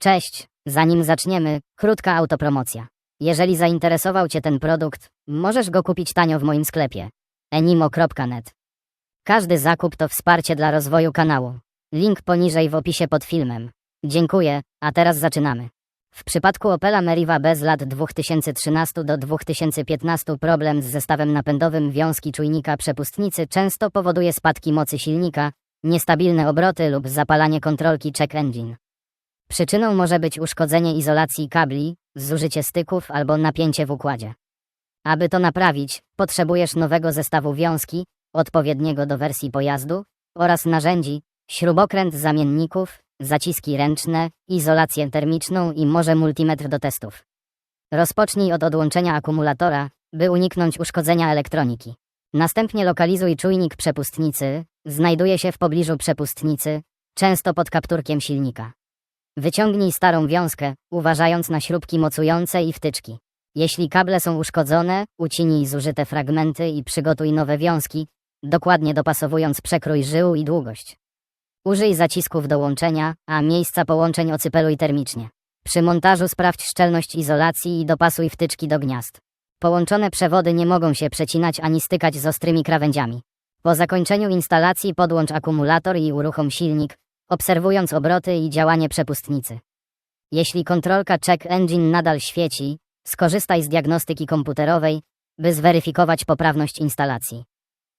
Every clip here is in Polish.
Cześć, zanim zaczniemy, krótka autopromocja. Jeżeli zainteresował Cię ten produkt, możesz go kupić tanio w moim sklepie enimo.net. Każdy zakup to wsparcie dla rozwoju kanału. Link poniżej w opisie pod filmem. Dziękuję, a teraz zaczynamy. W przypadku Opela Meriva B z lat 2013 do 2015 problem z zestawem napędowym wiązki czujnika przepustnicy często powoduje spadki mocy silnika, niestabilne obroty lub zapalanie kontrolki check engine. Przyczyną może być uszkodzenie izolacji kabli, zużycie styków albo napięcie w układzie. Aby to naprawić, potrzebujesz nowego zestawu wiązki, odpowiedniego do wersji pojazdu oraz narzędzi, śrubokręt zamienników, zaciski ręczne, izolację termiczną i może multimetr do testów. Rozpocznij od odłączenia akumulatora, by uniknąć uszkodzenia elektroniki. Następnie lokalizuj czujnik przepustnicy, znajduje się w pobliżu przepustnicy, często pod kapturkiem silnika. Wyciągnij starą wiązkę, uważając na śrubki mocujące i wtyczki. Jeśli kable są uszkodzone, ucinij zużyte fragmenty i przygotuj nowe wiązki, dokładnie dopasowując przekrój żył i długość. Użyj zacisków do łączenia, a miejsca połączeń ocypeluj termicznie. Przy montażu sprawdź szczelność izolacji i dopasuj wtyczki do gniazd. Połączone przewody nie mogą się przecinać ani stykać z ostrymi krawędziami. Po zakończeniu instalacji podłącz akumulator i uruchom silnik, obserwując obroty i działanie przepustnicy. Jeśli kontrolka check engine nadal świeci, skorzystaj z diagnostyki komputerowej, by zweryfikować poprawność instalacji.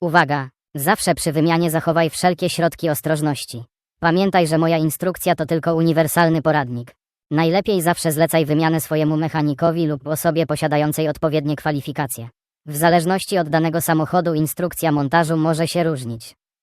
Uwaga! Zawsze przy wymianie zachowaj wszelkie środki ostrożności. Pamiętaj, że moja instrukcja to tylko uniwersalny poradnik. Najlepiej zawsze zlecaj wymianę swojemu mechanikowi lub osobie posiadającej odpowiednie kwalifikacje. W zależności od danego samochodu instrukcja montażu może się różnić.